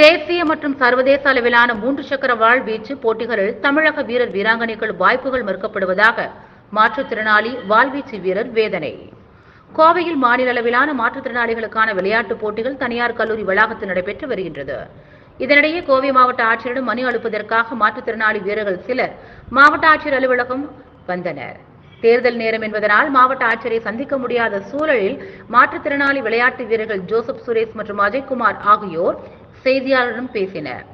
தேசிய மற்றும் சர்வதேச அளவிலான மூன்று சக்கர வாழ்வீச்சு போட்டிகளில் தமிழக வீரர் வீராங்கனைகள் வாய்ப்புகள் மறுக்கப்படுவதாக மாற்றுத்திறனாளி வாழ்வீச்சு வீரர் வேதனை. கோவையில் மாநில அளவிலான மாற்றுத்திறனாளிகளுக்கான விளையாட்டுப் போட்டிகள் தனியார் கல்லூரி வளாகத்தில் நடைபெற்று வருகின்றது. இதனிடையே கோவை மாவட்ட ஆட்சியரிடம் மனு அளிப்பதற்காக மாற்றுத்திறனாளி வீரர்கள் சிலர் மாவட்ட ஆட்சியர் அலுவலகம் வந்தனர். தேர்தல் நேரம் என்பதனால் மாவட்ட ஆட்சியரை சந்திக்க முடியாத சூழலில் மாற்றுத்திறனாளி விளையாட்டு வீரர்கள் ஜோசப் சுரேஷ் மற்றும் அஜய்குமார் ஆகியோர் செய்தியாளரிடம் பேசினர்.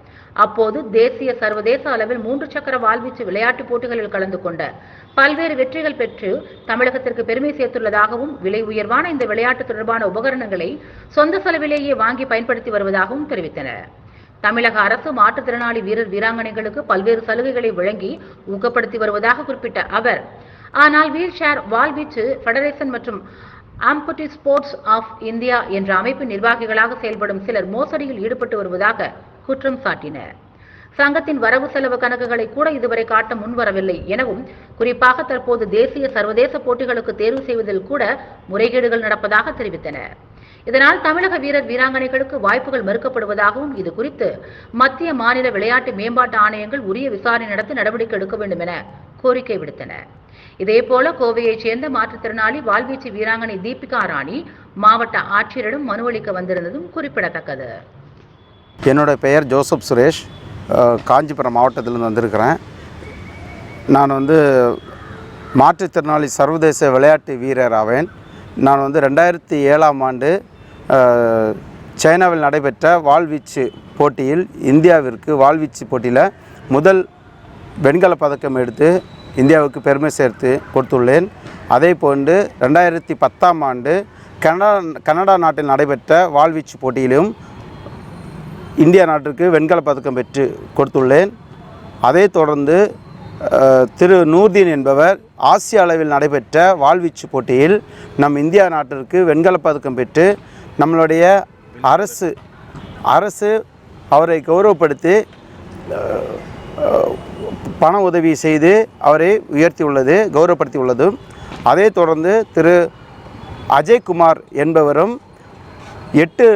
அப்போது தேசிய சர்வதேச அளவில் மூன்று சக்கர வாழ்வீச்சு விளையாட்டுப் போட்டிகளில் கலந்து கொண்ட பல்வேறு வெற்றிகள் பெற்று தமிழகத்திற்கு பெருமை சேர்த்துள்ளதாகவும் விலை உயர்வான இந்த விளையாட்டு தொடர்பான உபகரணங்களை சொந்த செலவிலேயே வாங்கி பயன்படுத்தி வருவதாகவும் தெரிவித்தனர். தமிழக அரசு மாற்றுத்திறனாளி வீரர் வீராங்கனைகளுக்கு பல்வேறு சலுகைகளை வழங்கி ஊக்கப்படுத்தி வருவதாக குறிப்பிட்ட அவர் ஆனால் வீல் சேர் வாள்வீச்சு ஃபெடரேஷன் மற்றும் ஆம்புட்டி ஸ்போர்ட்ஸ் ஆஃப் இந்தியா என்ற அமைப்பு நிர்வாகிகளாக செயல்படும் சிலர் மோசடியில் ஈடுபட்டு வருவதாக குற்றம் சாட்டினர். சங்கத்தின் வரவு செலவு கணக்குகளை கூட இதுவரை காட்ட முன்வரவில்லை எனவும் குறிப்பாக தற்போது தேசிய சர்வதேச போட்டிகளுக்கு தேர்வு செய்வதில் கூட முறைகேடுகள் நடப்பதாக தெரிவித்தனர். இதனால் தமிழக வீரர் வீராங்கனைகளுக்கு வாய்ப்புகள் மறுக்கப்படுவதாகவும் இது குறித்து மத்திய மாநில விளையாட்டு மேம்பாட்டு ஆணையங்கள் உரிய விசாரணை நடத்தி நடவடிக்கை எடுக்க வேண்டும் என கோரிக்கை விடுத்தனர். இதேபோல கோவையைச் சேர்ந்த மாற்றுத்திறனாளி வாழ்வீச்சு வீராங்கனை தீபிகா ராணி மாவட்ட ஆட்சியரிடம் மனு அளிக்க வந்திருந்ததும் குறிப்பிடத்தக்கது. என்னோட பெயர் ஜோசப் சுரேஷ். காஞ்சிபுரம் மாவட்டத்திலிருந்து வந்திருக்கிறேன். நான் வந்து மாற்றுத்திறனாளி சர்வதேச விளையாட்டு வீரர் ஆவேன். நான் வந்து ரெண்டாயிரத்தி ஏழாம் ஆண்டு சைனாவில் நடைபெற்ற வாள்வீச்சு போட்டியில் இந்தியாவிற்கு வாள்வீச்சு போட்டியில் முதல் வெண்கலப் பதக்கம் எடுத்து இந்தியாவுக்கு பெருமை சேர்த்து கொடுத்துள்ளேன். அதே போன்று ரெண்டாயிரத்தி பத்தாம் ஆண்டு கனடா கனடா நாட்டில் நடைபெற்ற வாள்வீச்சு போட்டியிலும் இந்தியா நாட்டிற்கு வெண்கலப் பதக்கம் பெற்று கொடுத்துள்ளேன். அதைத் தொடர்ந்து திரு நூர்தீன் என்பவர் ஆசிய அளவில் நடைபெற்ற வாழ்வீச்சு போட்டியில் நம் இந்தியா நாட்டிற்கு வெண்கலப் பதக்கம் பெற்று நம்மளுடைய அரசு அரசு அவரை கௌரவப்படுத்தி பண உதவி செய்து அவரை உயர்த்தியுள்ளது கௌரவப்படுத்தியுள்ளது. அதைத் தொடர்ந்து திரு. அஜய்குமார் என்பவரும் எட்டு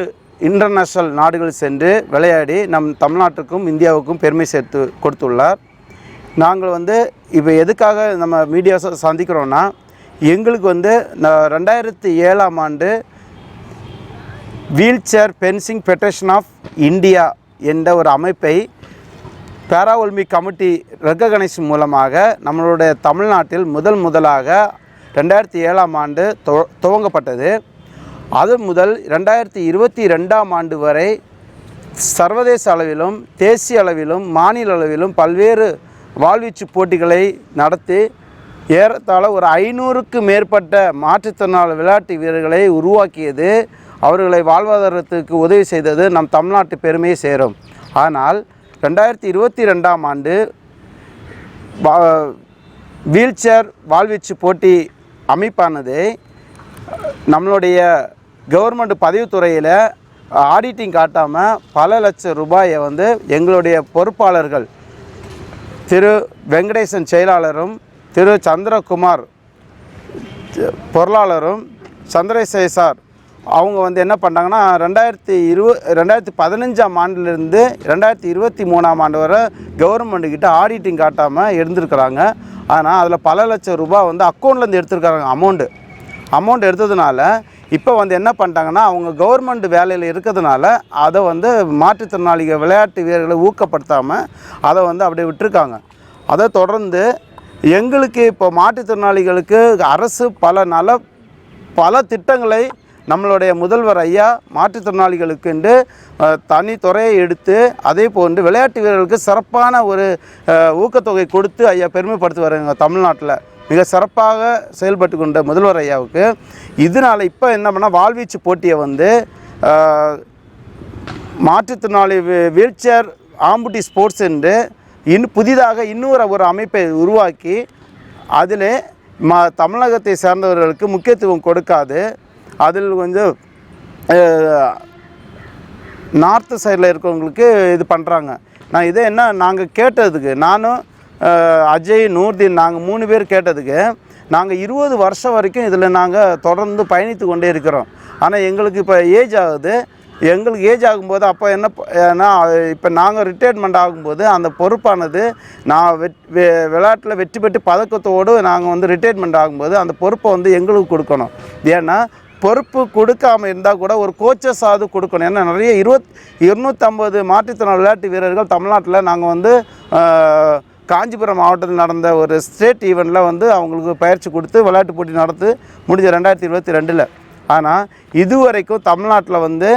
இன்டர்நேஷ்னல் நாடுகள் சென்று விளையாடி நம் தமிழ்நாட்டுக்கும் இந்தியாவுக்கும் பெருமை சேர்த்து கொடுத்துள்ளார். நாங்கள் வந்து இப்போ எதுக்காக நம்ம மீடியாஸை சந்திக்கிறோன்னா எங்களுக்கு வந்து ரெண்டாயிரத்தி ஏழாம் ஆண்டு wheelchair fencing federation of India என்ற ஒரு அமைப்பை பேரா ஒலிம்பிக் கமிட்டி ரெக்ககனைஸ் மூலமாக நம்மளுடைய தமிழ்நாட்டில் முதல் முதலாக ரெண்டாயிரத்தி ஏழாம் ஆண்டு துவ துவங்கப்பட்டது. அது முதல் ரெண்டாயிரத்தி இருபத்தி ரெண்டாம் ஆண்டு வரை சர்வதேச அளவிலும் தேசிய அளவிலும் மாநில அளவிலும் பல்வேறு வாழ்வீச்சு போட்டிகளை நடத்தி ஏறத்தாழ ஒரு ஐநூறுக்கு மேற்பட்ட மாற்றுத்திறனாளி விளையாட்டு வீரர்களை உருவாக்கியது. அவர்களை வாழ்வாதாரத்துக்கு உதவி செய்தது நம் தமிழ்நாட்டு பெருமையை சேரும். ஆனால் ரெண்டாயிரத்தி இருபத்தி ரெண்டாம் ஆண்டு வீல்சேர் வாழ்வீச்சு போட்டி அமைப்பானது. நம்மளுடைய கவர்மெண்ட் பதிவுத்துறையில் ஆடிட்டிங் காட்டாமல் பல லட்சம் ரூபாயை வந்து எங்களுடைய பொறுப்பாளர்கள் திரு வெங்கடேசன் செயலாளரும் திரு சந்திரகுமார் பொருளாளரும் சந்திரசேகர் சார் அவங்க வந்து என்ன பண்ணாங்கன்னா ரெண்டாயிரத்தி இருவ ரெண்டாயிரத்தி பதினஞ்சாம் ஆண்டுலேருந்து ரெண்டாயிரத்தி இருபத்தி மூணாம் ஆண்டு வரை கவர்மெண்ட்டுக்கிட்ட ஆடிட்டிங் காட்டாமல் இருந்திருக்கிறாங்க ஆனால் அதில் பல லட்சம் ரூபாய் வந்து அக்கௌண்ட்லேருந்து எடுத்திருக்காங்க அமௌண்ட்டு அமௌண்ட் எடுத்ததுனால இப்போ வந்து என்ன பண்ணிட்டாங்கன்னா அவங்க கவர்மெண்ட் வேலையில் இருக்கிறதுனால அதை வந்து மாற்றுத்திறனாளிகள் விளையாட்டு வீரர்களை ஊக்கப்படுத்தாமல் அதை வந்து அப்படியே விட்டுருக்காங்க. அதை தொடர்ந்து எங்களுக்கு இப்போ மாற்றுத்திறனாளிகளுக்கு அரசு பல நல பல திட்டங்களை நம்மளுடைய முதல்வர் ஐயா மாற்றுத்திறனாளிகளுக்கு என்று தனி துறையை எடுத்து அதே போன்று விளையாட்டு வீரர்களுக்கு சிறப்பான ஒரு ஊக்கத்தொகை கொடுத்து ஐயா பெருமைப்படுத்தி வராங்க தமிழ்நாட்டில். மிக சிறப்பாக செயல்பட்டு கொண்ட முதல்வர் ஐயாவுக்கு. இதனால் இப்போ என்ன பண்ணால் வாழ்வீச்சு போட்டியை வந்து மாற்றுத்திறனாளி வீல் சேர் ஆம்புட்டி ஸ்போர்ட்ஸ் என்று இன் புதிதாக இன்னொரு ஒரு அமைப்பை உருவாக்கி அதில் ம தமிழகத்தை சேர்ந்தவர்களுக்கு முக்கியத்துவம் கொடுக்காது. அதில் கொஞ்சம் நார்த்து சைடில் இருக்கிறவங்களுக்கு இது பண்ணுறாங்க நான் இதே என்ன நாங்கள் கேட்டதுக்கு நானும் அஜய் நூர்தீன் நாங்கள் மூணு பேர் கேட்டதுக்கு நாங்கள் இருபது வருஷம் வரைக்கும் இதில் நாங்கள் தொடர்ந்து பயணித்து கொண்டே இருக்கிறோம். ஆனால் எங்களுக்கு இப்போ ஏஜ் ஆகுது. எங்களுக்கு ஏஜ் ஆகும்போது அப்போ என்ன ஏன்னா இப்போ நாங்கள் ரிட்டையர்மெண்ட் ஆகும்போது அந்த பொறுப்பானது நான் வெட் வெ- விளையாட்டில் வெற்றி பெற்று பதக்கத்தோடு நாங்கள் வந்து ரிட்டையர்மெண்ட் ஆகும்போது அந்த பொறுப்பை வந்து எங்களுக்கு கொடுக்கணும். ஏன்னா பொறுப்பு கொடுக்காம இருந்தால் கூட ஒரு கோச்சஸாவது கொடுக்கணும். ஏன்னா நிறைய இருபத் இருநூற்றம்பது மாற்றுத்திறனாளி விளையாட்டு வீரர்கள் தமிழ்நாட்டில் நாங்கள் வந்து காஞ்சிபுரம் மாவட்டத்தில் நடந்த ஒரு ஸ்டேட் ஈவெண்ட்டில் வந்து அவங்களுக்கு பயிற்சி கொடுத்து விளையாட்டு போட்டி நடத்து முடிஞ்ச ரெண்டாயிரத்தி இருபத்தி ரெண்டில். ஆனால் இதுவரைக்கும் தமிழ்நாட்டில் வந்து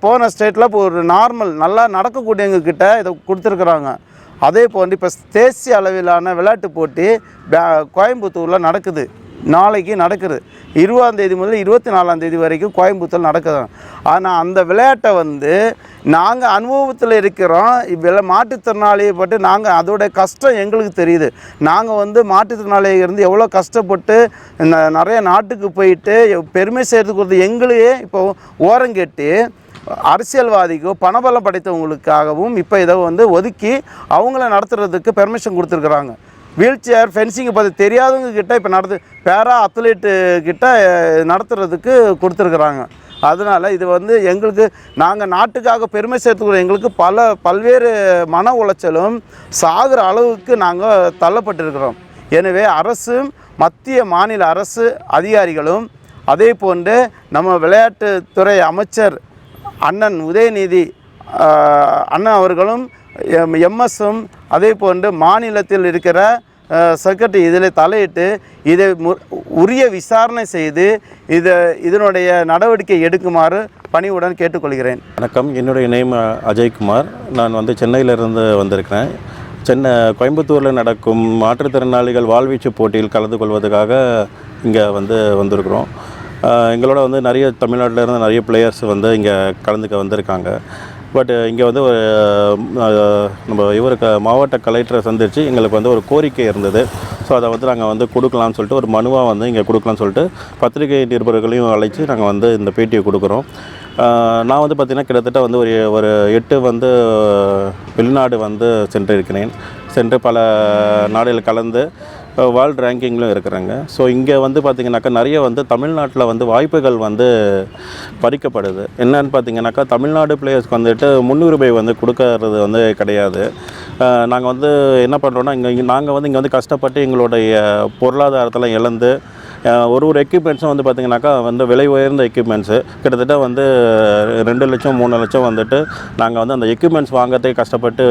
போன ஸ்டேட்டில் இப்போ ஒரு நார்மல் நல்லா நடக்கக்கூடியவங்க கிட்ட இதை கொடுத்துருக்குறாங்க. அதே போன்று இப்போ தேசிய அளவிலான விளையாட்டு போட்டி பே- கோயம்புத்தூரில் நடக்குது. நாளைக்கு நடக்குது. இருபதாந்தேதி முதல் இருபத்தி நாலாந்தேதி வரைக்கும் கோயம்புத்தூர் நடக்குது ஆனால் அந்த விளையாட்டை வந்து நாங்கள் அனுபவத்தில் இருக்கிறோம். இவ்வளோ மாற்றுத்திறனாளியை பட்டு நாங்கள் அதோட கஷ்டம் எங்களுக்கு தெரியுது. நாங்கள் வந்து மாற்றுத்திறனாளியை இருந்து எவ்வளோ கஷ்டப்பட்டு ந- நிறைய நாட்டுக்கு போயிட்டு பெருமை சேர்த்துக்கு கொடுத்து எங்களையே இப்போ ஓரங்கெட்டி அரசியல்வாதிக்கோ பணபலம் படைத்தவங்களுக்காகவும் இப்போ இதை வந்து ஒதுக்கி அவங்கள நடத்துறதுக்கு பெர்மிஷன் கொடுத்துருக்குறாங்க. வீல் சேர் ஃபென்சிங்கை பற்றி தெரியாதவங்க கிட்ட இப்போ நடத்து பேரா அத்லீட்டு கிட்ட நடத்துறதுக்கு கொடுத்துருக்குறாங்க. அதனால் இது வந்து எங்களுக்கு நாங்கள் நாட்டுக்காக பெருமை சேர்த்துக்கிற எங்களுக்கு பல பல்வேறு மன உளைச்சலும் சாகுற அளவுக்கு நாங்கள் தள்ளப்பட்டிருக்கிறோம். எனவே அரசும் மத்திய மாநில அரசு அதிகாரிகளும் அதே போன்று நம்ம விளையாட்டுத்துறை அமைச்சர் அண்ணன் உதயநிதி அண்ணன் அவர்களும் எம் எம்எஸ்ஸும் அதே போன்று மாநிலத்தில் இருக்கிற செக்ரட்டரி இதில் தலையிட்டு இதை மு உரிய விசாரணை செய்து இதை இதனுடைய நடவடிக்கை எடுக்குமாறு பணிவுடன் கேட்டுக்கொள்கிறேன். வணக்கம். என்னுடைய நேம் அஜய்குமார். நான் வந்து சென்னையிலிருந்து வந்திருக்கிறேன். சென்னை கோயம்புத்தூரில் நடக்கும் மாற்றுத்திறனாளிகள் வாழ்வீச்சு போட்டியில் கலந்து கொள்வதற்காக இங்கே வந்து வந்திருக்கிறோம். எங்களோட வந்து நிறைய தமிழ்நாட்டில் இருந்து நிறைய பிளேயர்ஸ் வந்து இங்கே கலந்துக்க வந்திருக்காங்க. பட் uh, இங்கே வந்து ஒரு நம்ம இவருக்கு மாவட்ட கலெக்டரை சந்தித்து எங்களுக்கு வந்து ஒரு கோரிக்கை இருந்தது. ஸோ அதை வந்து நாங்கள் வந்து கொடுக்கலாம்னு சொல்லிட்டு ஒரு மனுவாக வந்து இங்கே கொடுக்கலாம்னு சொல்லிட்டு பத்திரிகை நிருபர்களையும் அழைச்சி நாங்கள் வந்து இந்த பேட்டியை கொடுக்குறோம். நான் வந்து பார்த்திங்கன்னா கிட்டத்தட்ட வந்து ஒரு ஒரு எட்டு வந்து வெளிநாடு வந்து சென்றிருக்கிறேன். சென்று பல நாடுகள் கலந்து வேர்ல்டு ரேங்கிங்லையும் இருக்கிறாங்க. ஸோ இங்கே வந்து பார்த்திங்கனாக்கா நிறைய வந்து தமிழ்நாட்டில் வந்து வாய்ப்புகள் வந்து பறிக்கப்படுது. என்னன்னு பார்த்தீங்கன்னாக்கா தமிழ்நாடு பிளேயர்ஸ்க்கு வந்துட்டு முன்னுரிமை வந்து கொடுக்கறது வந்து கிடையாது. நாங்கள் வந்து என்ன பண்ணுறோன்னா இங்கே நாங்கள் வந்து இங்கே வந்து கஷ்டப்பட்டு எங்களுடைய பொருளாதாரத்தில் இழந்து ஒரு ஒரு எக்யூப்மெண்ட்ஸும் வந்து பார்த்திங்கனாக்கா வந்து விலை உயர்ந்த எக்யூப்மெண்ட்ஸு கிட்டத்தட்ட வந்து ரெண்டு லட்சம் மூணு லட்சம் வந்துட்டு நாங்கள் வந்து அந்த எக்யூப்மெண்ட்ஸ் வாங்கறதுக்கு கஷ்டப்பட்டு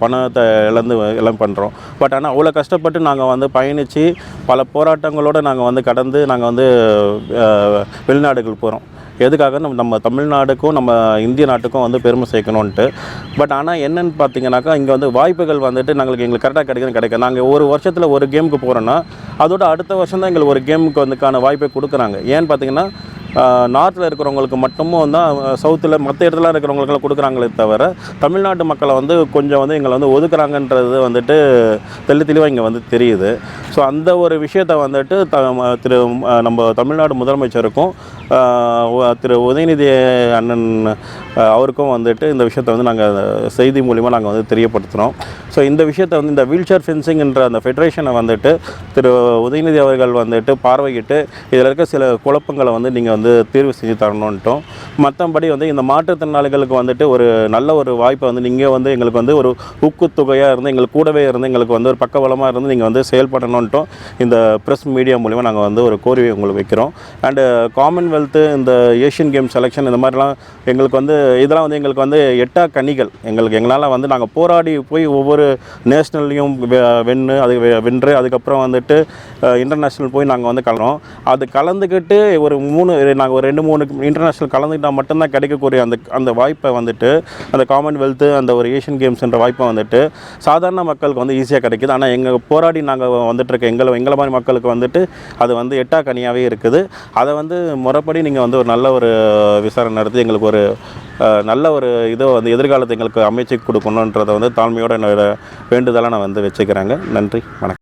பணத்தை இழந்து எல்லாம் பண்ணுறோம் பட் ஆனால் அவ்வளோ கஷ்டப்பட்டு நாங்கள் வந்து பயணித்து பல போராட்டங்களோடு நாங்கள் வந்து கடந்து நாங்கள் வந்து வெளிநாடுகள் போகிறோம் எதுக்காக நம்ம நம்ம தமிழ்நாடுக்கும் நம்ம இந்திய நாட்டுக்கும் வந்து பெருமை சேர்க்கணுன்ட்டு பட் ஆனால் என்னென்னு பார்த்தீங்கன்னாக்கா இங்கே வந்து வாய்ப்புகள் வந்துட்டு நாங்களுக்கு எங்களுக்கு கரெக்டாக கிடைக்கும் கிடைக்கும் நாங்கள் ஒரு வருஷத்தில் ஒரு கேமுக்கு போகிறோன்னா அதோட அடுத்த வருஷம் தான் எங்களுக்கு ஒரு கேமுக்கு வந்துக்கான வாய்ப்பை கொடுக்குறாங்க. ஏன்னு பார்த்தீங்கன்னா நார்த்தில் இருக்கிறவங்களுக்கு மட்டுமும் தான் சவுத்தில் மற்ற இடத்துல இருக்கிறவங்களுக்கெல்லாம் கொடுக்குறாங்களே தவிர தமிழ்நாட்டு மக்களை வந்து கொஞ்சம் வந்து எங்களை வந்து ஒதுக்குறாங்கன்றது வந்துட்டு தெளி தெளிவாக இங்கே வந்து தெரியுது. ஸோ அந்த ஒரு விஷயத்தை வந்துட்டு த திரு நம்ம தமிழ்நாடு முதலமைச்சருக்கும் திரு உதயநிதி அண்ணன் அவருக்கும் வந்துட்டு இந்த விஷயத்தை வந்து நாங்கள் செய்தி மூலிமா நாங்கள் வந்து தெரியப்படுத்துகிறோம் ஸோ இந்த விஷயத்தை வந்து இந்த வீல் சேர் ஃபென்சிங்ன்ற அந்த ஃபெடரேஷனை வந்துட்டு திரு உதயநிதி அவர்கள் வந்துட்டு பார்வையிட்டு இதில் இருக்க சில குழப்பங்களை வந்து நீங்கள் வந்து தீர்வு செஞ்சு தரணுன்ட்டோம் மற்றபடி வந்து இந்த மாற்றுத்திறனாளிகளுக்கு வந்துட்டு ஒரு நல்ல ஒரு வாய்ப்பை வந்து நீங்கள் வந்து எங்களுக்கு வந்து ஒரு ஊக்குத்தொகையாக இருந்து எங்களுக்கு கூடவே இருந்து எங்களுக்கு வந்து ஒரு பக்கபலமாக இருந்து நீங்கள் வந்து செயல்படணுன்ட்டும் இந்த ப்ரெஸ் மீடியா மூலிமா நாங்கள் வந்து ஒரு கோரிக்கை உங்களுக்கு வைக்கிறோம். அண்டு டுவெல்த்து இந்த ஏஷியன் கேம் செலெக்ஷன் இந்த மாதிரிலாம் எங்களுக்கு வந்து இதெல்லாம் வந்து எங்களுக்கு வந்து எட்டா கனிகள் எங்களுக்கு எங்களால் வந்து நாங்கள் போராடி போய் ஒவ்வொரு நேஷ்னல்லையும் வென்று அது வென்று அதுக்கப்புறம் வந்துட்டு இன்டர்நேஷ்னல் போய் நாங்கள் வந்து கலறோம் அது கலந்துக்கிட்டு ஒரு மூணு நாங்கள் ஒரு ரெண்டு மூணு இன்டர்நேஷ்னல் கலந்துக்கிட்டால் மட்டும்தான் கிடைக்கக்கூடிய அந்த அந்த வாய்ப்பை வந்துட்டு அந்த காமன்வெல்த்து அந்த ஒரு ஏஷியன் கேம்ஸ்ன்ற வாய்ப்பை வந்துட்டு சாதாரண மக்களுக்கு வந்து ஈஸியாக கிடைக்குது. ஆனால் எங்கள் போராடி நாங்கள் வந்துட்டு இருக்க எங்களை எங்களை மாதிரி மக்களுக்கு வந்துட்டு அது வந்து எட்டா கனியாகவே இருக்குது. அதை வந்து முறைப்படி நீங்கள் வந்து ஒரு நல்ல ஒரு விசாரணை நடத்தி எங்களுக்கு ஒரு நல்ல ஒரு இதை வந்து எதிர்காலத்தை எங்களுக்கு அமைச்சு கொடுக்கணுன்றதை வந்து தாழ்மையோட என்னோட வேண்டுதலாக நான் வந்து வச்சுக்கிறேங்க. நன்றி. வணக்கம்.